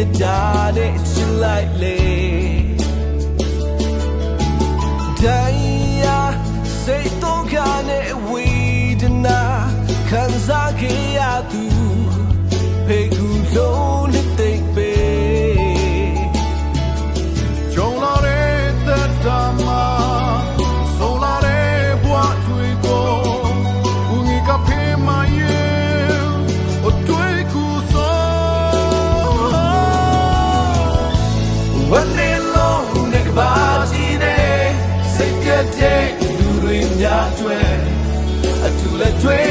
you, darling, it's too lightly. 了对。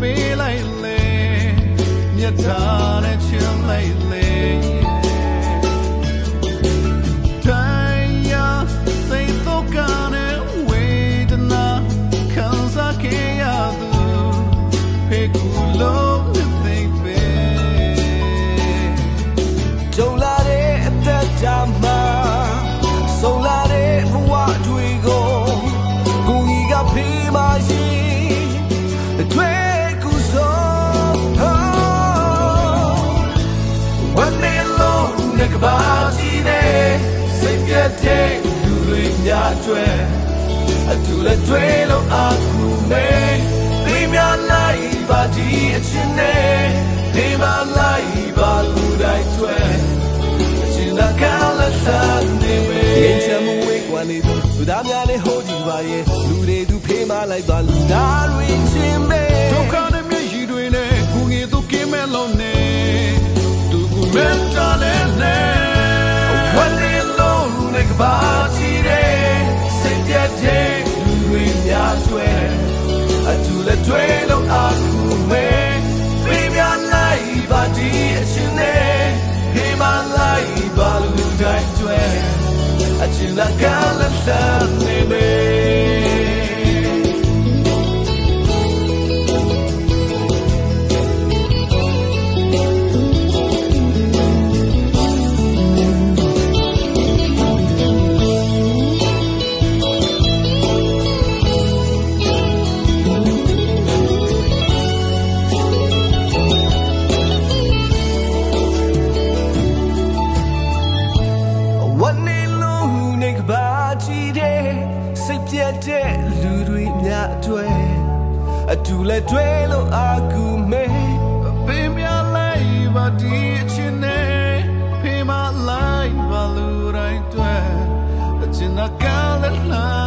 ပေးလိုက်လေမြတ်တာနဲ့ချမ်းလိုက်လေ အတွက်အတူလက်တွဲလို့အခုမေးဒီများလိုက်ပါဒီအချင်းနဲ့ဒီမလိုက်ပါလူတိုင်းတွေ့အချင်းသာကလည်းသာနေမေးငင်းချမဝေးကွာနေသူသားများလည်းဟိုးကြည့်ပါရဲ့လူတွေသူဖေးမလိုက်ပါလူသားတွေချင်းပဲဒုက္ခနဲ့မျက်ရည်တွေနဲ့ကိုငယ်သူကင်းမဲ့လုံးနေသူကမင်းတားလဲ la la la စိတ်ပြတ်တဲ့လူတွေများအတွေ့အတူလက်တွဲလို့အာကူမေပေမြလိုက်ပါဒီအချင်းနဲ့ဖေးမလိုက်ပါလူတိုင်းတွေ့အချင်းနာကလည်းလား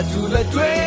a tu la tue